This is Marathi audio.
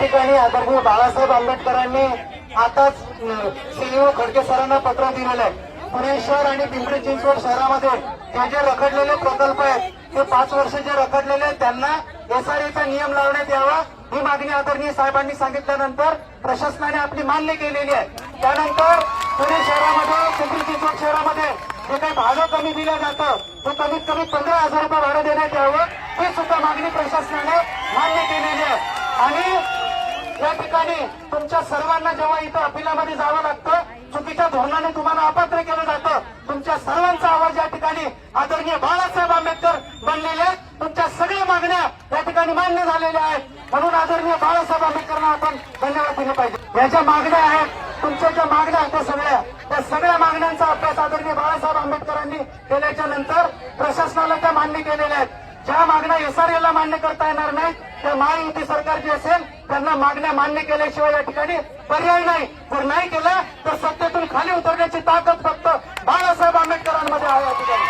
ठिकाणी आदरणीय बाळासाहेब आंबेडकरांनी आताच सीईओ खडके सरांना पत्र दिलेलं आहे. पुणे शहर आणि पिंपरी चिंचवड शहरामध्ये हे जे रखडलेले प्रकल्प आहेत ते पाच वर्ष जे रखडलेले आहेत त्यांना एसआरएचा नियम लावण्यात यावा ही मागणी आदरणीय साहेबांनी सांगितल्यानंतर प्रशासनाने आपली मान्य केलेली आहे. त्यानंतर पुणे शहरामध्ये पिंपरी चिंचवड शहरामध्ये जे काही भाडं कमी दिलं जातं ते कमीत कमी पंधरा हजार रुपये भाडं देण्यात यावं ही सुद्धा मागणी प्रशासनाने मान्य केलेली आहे आणि या ठिकाणी तुमच्या सर्वांना जेव्हा इथं अपिलामध्ये जावं लागतं चुकीच्या धोरणाने तुम्हाला अपात्र केलं जातं. तुमच्या सर्वांचा आवाज या ठिकाणी आदरणीय बाळासाहेब आंबेडकर बनलेले आहेत. तुमच्या सगळ्या मागण्या या ठिकाणी मान्य झालेल्या आहेत. म्हणून आदरणीय बाळासाहेब आंबेडकरांना आपण धन्यवाद दिले पाहिजे. या ज्या मागण्या आहेत तुमच्या ज्या मागण्या आहेत त्या सगळ्या त्या सगळ्या मागण्यांचा अभ्यास आदरणीय बाळासाहेब आंबेडकरांनी केल्याच्यानंतर प्रशासनाला त्या मान्य केलेल्या आहेत. ज्या मागण्या एसआरएला मान्य करता येणार नाही त्या महायुती सरकार जी असेल त्यांना मागण्या मान्य केल्याशिवाय या ठिकाणी पर्याय नाही. जर नाही केलं तर सत्तेतून खाली उतरण्याची ताकद फक्त बाळासाहेब आंबेडकरांमध्ये आहे या ठिकाणी.